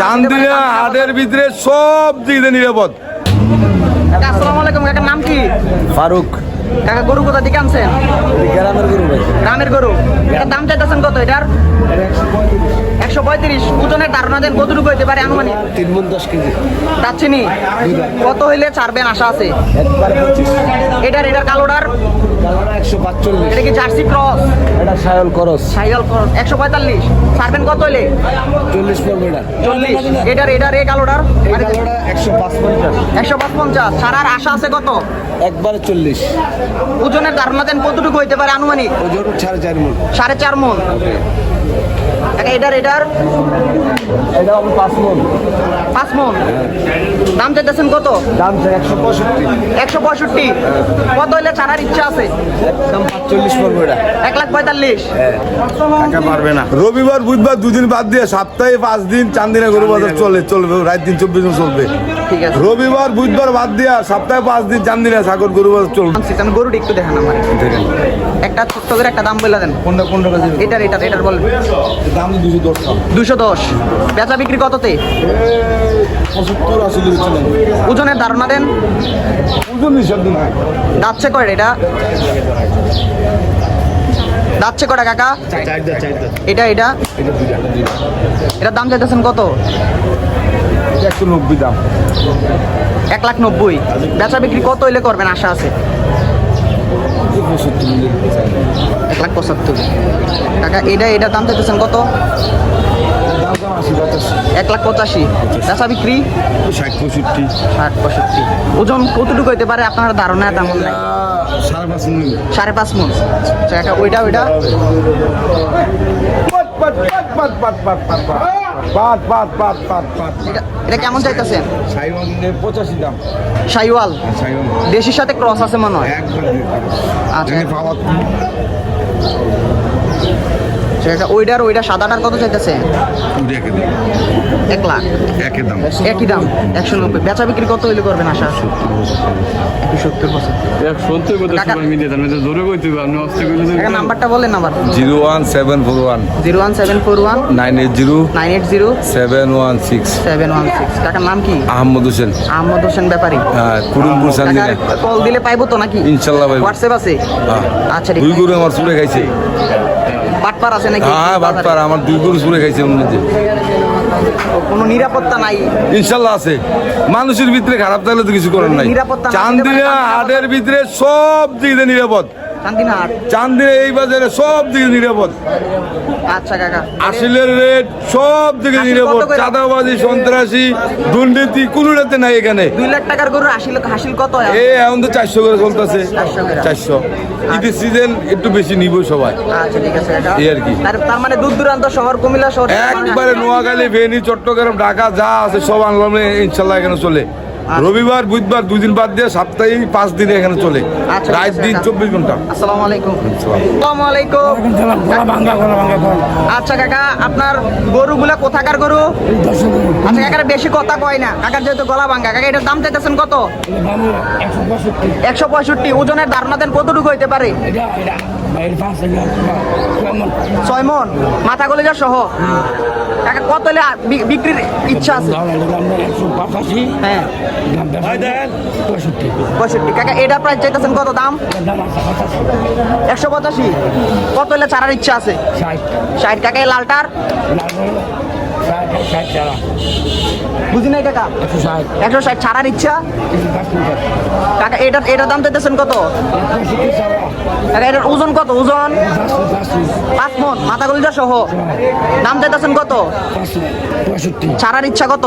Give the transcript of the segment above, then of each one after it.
চান্দিনা হাটের ভিতরে সব দিক দিয়ে নিরাপদ। আসসালামু আলাইকুম কাকার নাম কি? ফারুক। কাকা গরু কোথা থেকে আনছেন? গ্রামের গরু গ্রামের গরু। এটার দাম চাইতেছেন কত এটার? একশো পঁয়ত্রিশ। ওজনের ধারণা দেন কতটুকু হইতে পারে আনুমানিক? তিন মন দশ কেজি। যাচ্ছে নি কত হইলে ছাড়বেন আশা আছে? এটার এটার কালোটার? একশো পাঁচচল্লিশ। এটা কি জার্সি ক্রস? এটা সায়ল ক্রস। Cycle cross. একশো পঁয়তাল্লিশ। সার্ভেন কত হইলে চল্লিশ পড়বে এটা। চল্লিশ। এটার এটার এ কালোটার? একশো পাঁচ পঞ্চাশ একশো পাঁচ পঞ্চাশ সারার আশা আছে কত? একবারে চল্লিশ। ওজনের ধারণা দেন কতটুকু হইতে পারে আনুমানিক? ওজন সাড়ে চার মন। সাড়ে চার মন। এটার এটার এটা হবে পাঁচ মন। পাঁচ মন। দাম চাইতেছেন কত? দাম একশো পঁয়ষট্টি। একশো পঁয়ষট্টি। কত হইলে ছাড়ার ইচ্ছা আছে? একদম পাঁচচল্লিশ পড়বে এটা। এক লাখ পঁয়তাল্লিশ। পারবে না। রবিবার বুধবার দুদিন বাদ দিয়ে সপ্তাহে পাঁচ দিন চান্দিনা গরু বাজার চলে চলবে। রাত দিন চব্বিশ দিন চলবে। ঠিক আছে। রবিবার বুধবার বাদ দিয়া সপ্তাহে পাঁচ দিন চান্দিনা সাগর গরু বাজার চলবে। তাহলে গরুটি একটু দেখান আমার। একটা ছোট্ট করে একটা দাম বলে দেন। কোনটা কোনটা এটার এটার এটার বলেন। দাম দুশো দশ বেচা বিক্রি কততে? ওজনের ধারণা দেন। ওজন হিসাব দিন দাচ্ছে কয়টা এটা? দাচ্ছে কয়টা কাকা? এটা এটা? এটার দাম চাইতেছেন কত? একশো নব্বই দাম। এক লাখ নব্বই। বেচা বিক্রি কত হইলে করবেন? আশা আছে। এক লাখ পঁচাত্তর। কাকা এটা এটা দাম চাইতেছেন কত? এক লাখ পঁচাশি। বেচা বিক্রি? ষাট পঁয়ষট্টি। ষাট পঁয়ষট্টি। ওজন কতটুকু হইতে পারে? আপনার ধারণা তেমন নাই। সাড়ে পাঁচ মন। সাড়ে পাঁচ মন। আচ্ছা, ওইটা ওইটা। বাদ বাদ বাদ বাদ বাদ বাদ বাদ বাদ পাট এটা কেমন চাইতেছেন সাইওয়াল পঁচাশি দাম। সাইওয়াল? সাইওয়ান দেশির সাথে ক্রস আছে মনে হয়? আচ্ছা। সেটা ওইটার ওইটা সাদাটার কত চাইতেছে? এক লাখ। একই দাম। একই দাম একশো নব্বই। বেচা বিক্রি কত হইলে করবেন আশা? নাম্বারটা বলেন number zero one seven four one. Zero one seven four one. Nine eight zero. Nine eight zero. Seven one six. Seven one six. কাকার নাম কি? আহমদ হোসেন। আহমদ হোসেন ব্যাপারী। হ্যাঁ কল দিলে পাইবো তো নাকি? ইনশাল্লাহ ভাই হোয়াটসঅ্যাপ আছে? হ্যাঁ। আচ্ছা ঠিক দুই গরু আমার চুলে খাইছে। বাটপার আছে নাকি? হ্যাঁ বাটপার আমার দুই গরু চুরে খাইছে উন্নতি কোনো নিরাপত্তা নাই? ইনশাল্লাহ আছে। মানুষের ভিতরে খারাপ থাকলে তো কিছু করার নাই। চান্দিনা হাটের ভিতরে সব দিক দিয়ে নিরাপদ। শান্তিনাট চান্দিনা এই বাজারে সব দিকে নিরাপদ। আচ্ছা কাকা। আসিলের রেট সব দিকে নিরাপদ। চাঁদাবাজি সন্ত্রাসী দুর্নীতি কোনোটাতে নাই এখানে। দুই লাখ টাকার গরু হাসিল হাসিল কত এ এখন তো চারশো করে চলতেছে। চারশো ঈদের সিজন একটু বেশি নিব সবাই। আচ্ছা ঠিক আছে এই আর কি। তার মানে দূর দূরান্ত শহর কুমিল্লা শহর? একবারে নোয়াখালী ফেনী চট্টগ্রাম ঢাকা যা আছে সব আনলাম ইনশাল্লাহ এখানে চলে। রবিবার বুধবার দুই দিন বাদ দিয়ে সপ্তাহে পাঁচ দিন এখানে চলে। আচ্ছা, রাত দিন চব্বিশ ঘণ্টা। আসসালামু আলাইকুম। আসসালামু। আলাইকুম। আচ্ছা কাকা আপনার গরুগুলা কোথাকার গরু? আচ্ছা কাকার বেশি কথা কয় না। কাকার যেহেতু গলা ভাঙ্গা কাকা এটার দাম চাইতেছেন কত? একশো পঁয়ষট্টি। ওজনের ধারণা দেন কতটুকু হইতে পারে? ছয় মন। মাথা কলেজা সহ? কাকা কত হলে বিক্রির ইচ্ছা আছে? হ্যাঁ। পঁয়ষট্টি। কাকা এটা প্রাইস চাইতেছেন কত দাম? একশো পঁচাশি। কত হলে ছাড়ার ইচ্ছা আছে? ষাট। কাকা লালটার? বুঝি নাই কাকা? একশো ষাট। ছাড়ার ইচ্ছা? কাকা এটার এটার দাম চাইতেছেন কত? এটার ওজন কত? ওজন? পাঁচ মন মাথা গলিটা সহ। দাম চাইতেছেন কত? ছাড়ার ইচ্ছা কত?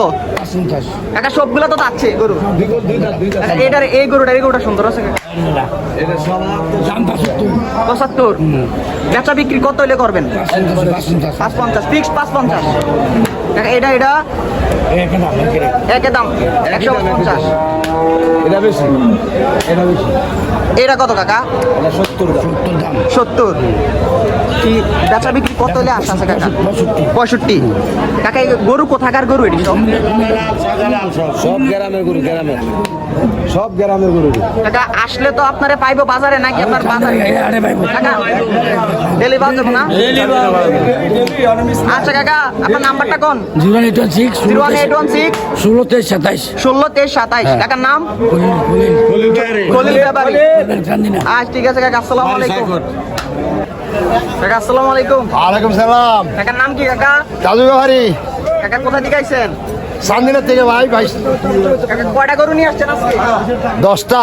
কাকা সবগুলো তো যাচ্ছে গরু। এটার এই গরুটা এই গরুটা সুন্দর আছে। পঁচাত্তর। বেচা বিক্রি কত হলে করবেন? পাঁচ পঞ্চাশ ফিক্স পাঁচ পঞ্চাশ। এটা এটা। একে দাম একশো পঞ্চাশ। এটা বেশি? এটা বেশি। এটা কত কাকা? এটা সত্তর দাম। সত্তর। কি বেচা বিক্রি কত হলে আশা আছে কাকা? পঁয়ষট্টি। কাকা এই গরু কোথাকার গরু এটি সব? সব গ্রামের গরু গ্রামের। সব গ্রামের গরু কাকা আসলে তো আপনারে পাইবো বাজারে নাকি আপনার বাজারে? কাকা ডেলি বাজার না? আচ্ছা কাকা আপনার নাম্বারটা কোন? Zero eight one six zero one eight one six ষোলো তেইশ সাতাইশ। ষোলো তেইশ সাতাইশ। কাকার নাম? খলিল ব্যাপারী আচ্ছা ঠিক আছে কাকা আসসালামু আলাইকুম। কাকা আসসালামু আলাইকুম। ওয়ালাইকুম সালাম। কাকার নাম কি কাকা? দাদু ব্যাপারি কাকা কোথা থেকে আইছেন? চান্দিনা থেকে ভাই ভাই। কাকা কয়টা গরু নিয়ে আসছেন আজকে? দশটা।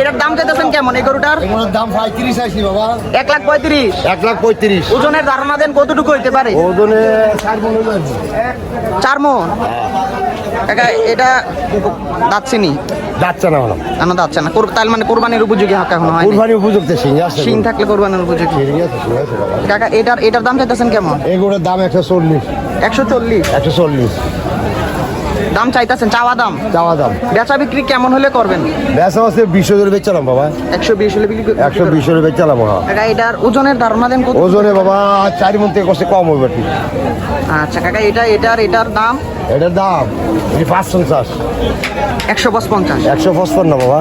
এটার দাম চাইতেছেন কেমন এই গরুটার? দাম পঁয়ত্রিশ আইছি বাবা। এক লাখ পঁয়ত্রিশ। এক লাখ পঁয়ত্রিশ। ওজনের ধারণা দেন কতটুকু হইতে পারে? ওজনে চার মন। চার মন? কাকা এটা দাচ্ছিনি যাচ্ছে না ম্যাডাম কেন দাচ্ছে না তাহলে মানে কোরবানির উপযোগী হাঁকা এখন হয় কুরবানি উপযুক্ত সিং আছে শিং থাকলে কোরবানির উপযোগী? সিং সিং কাকা এটার এটার দাম চাইতেছেন কেমন? এগুলোর দাম একশো চল্লিশ। একশো চল্লিশ? একশো চল্লিশ। দাম চাইতেছেন চাওয়া দাম? চাওয়া দাম। বেচা বিক্রি কেমন হলে করবেন? বেসা আছে বিশ হাজার বেচালাম বাবা। একশো বিশ হলে বিক্রি একশো। বিশ হাজার বেচালাম বাবা। কাকা এটার ওজনের ধারণা দেন কত? ওজনে বাবা চারি মন থেকে কষ্ট কম হবে ঠিক। আচ্ছা কাকা এটা এটার এটার দাম? এটার দাম পাঁচ পঞ্চাশ একশো পাঁচ পঞ্চাশ একশো পঁচপান্ন বাবা।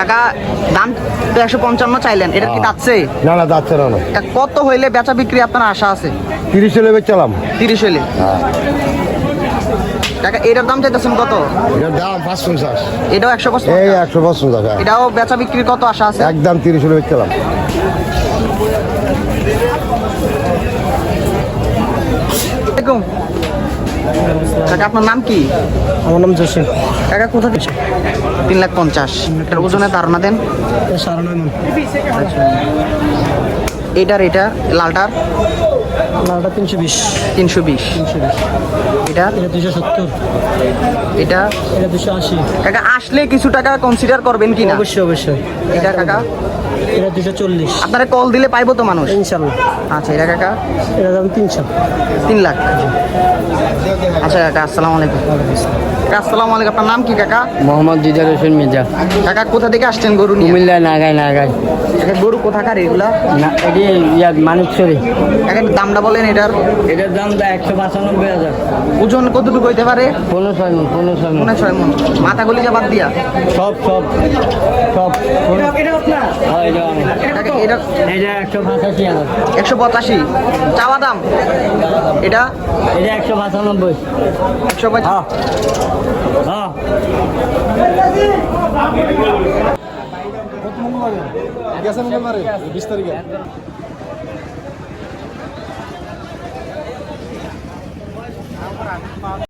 কাকা দাম একশো পঞ্চান্ন চাইলেন এটা কি যাচ্ছে? না না যাচ্ছে না না। কত হইলে বেচা বিক্রি আপনার আশা আছে? তিরিশ হলে বেচালাম। তিরিশ হইলে? কাকা এটার দাম চাইতেছেন কত? এটার দাম পাঁচ পঞ্চাশ এটাও একশো এই একশো পঞ্চাশ এটাও বেচা বিক্রির কত আশা আছে? একদম তিরিশ হলে বেচালাম। আসসালামাইকুম। কাকা আপনার নাম কি? আমার নাম জসিম। কাকা কোথা থেকে? তিন লাখ পঞ্চাশ। এটার ওজনের ধারণা দেন। সাড়ে নয় এটার এটা লালটার? লালটা তিনশো বিশ। তিনশো বিশ। তিনশো বিশ। এটা? এটা দুশো সত্তর। এটা? এটা দুশো আশি। কাকা আসলে কিছু টাকা কনসিডার করবেন কিনা? অবশ্যই অবশ্যই। এটা কাকা? এটা দুশো চল্লিশ। আপনারা কল দিলে পাইবো তো মানুষ? ইনশাল্লাহ। আচ্ছা এটা কাকা? এটা দাম তিনশো। তিন লাখ। আচ্ছা কাকা আসসালামু আলাইকুম। আসসালামু আলাইকুম। আপনার নাম কি কাকা? মোহাম্মদ দিদার হোসেন মির্জা। কাকা কোথা থেকে আসছেন গরু কুমিল্লা নাগাই কাকা গরু কোথাকার এগুলা? না এটি ইয়া মানিকছড়ি কাকা দামটা বলেন এটার? এটার দাম তো একশো পঁচানব্বই হাজার। ওজন কতটুকু হইতে পারে? পনেরো ছয় মন পনেরো ছয় মন। ছয় মন। মাথা গলি বাদ দিয়া? সব সব সব। হ্যাঁ, এটা এটা এটা? একশো পঁচাশি চাওয়া দাম? এটা? এটা একশো পঁচানব্বই। একশো পঁচাশি হ্যাঁ। বিশ তারিখে। Làm.